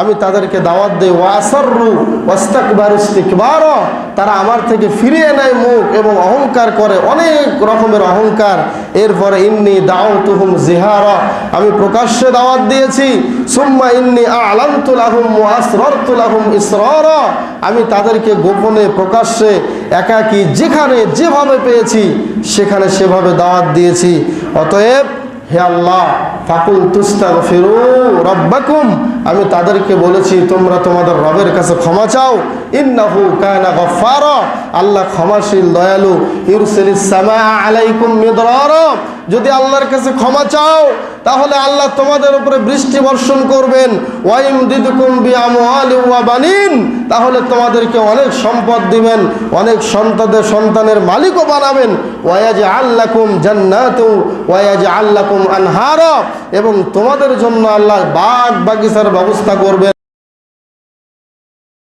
আমি তাদেরকে দাওয়াত দিই ওয়াসরু ওয়াস্তাকবার ইস্তিকবার। তারা আমার থেকে ফিরিয়ে নেয় মুখ এবং অহংকার করে, অনেক রকমের অহংকার। এরপরে, ইন্নি দাও তুহুম জিহারা। আমি প্রকাশ্যে দাওয়াত দিয়েছি, সুম্মা ইন্নি আলান্তুল আহম ওয়াসরতুল আহম ইসরর। আমি তাদেরকে গোপনে, প্রকাশ্যে, একাকী, যেখানে যেভাবে পেয়েছি, সেখানে সেভাবে দাওয়াত দিয়েছি। অতএব, হে আল্লাহ ফাকুল তুস্তাগ ফিরু রব্বাকুম। আমি তাদেরকে বলেছি, তোমরা তোমাদের রবের কাছে ক্ষমা চাও। ইন্নাহু কানা গফফারা। আল্লাহ ক্ষমাশীল, দয়ালু। ইরসিলিস সামা আলাইকুম মিদরার। যদি আল্লাহর কাছে ক্ষমা চাও তাহলে আল্লাহ তোমাদের উপরে বৃষ্টি বর্ষণ করবেন। ওয়াইম দিদুকুম বি আমওয়ালি ওয়া বানিন। তাহলে তোমাদেরকে অনেক সম্পদ দিবেন, অনেক সন্তানের সন্তানের মালিকও বানাবেন। ওয়াজ আল্লাকুম জান্নাত ওয়াজ আল্লাকুম আনহার। এবং তোমাদের জন্য আল্লাহ বাগ বাগিচার ব্যবস্থা করবেন।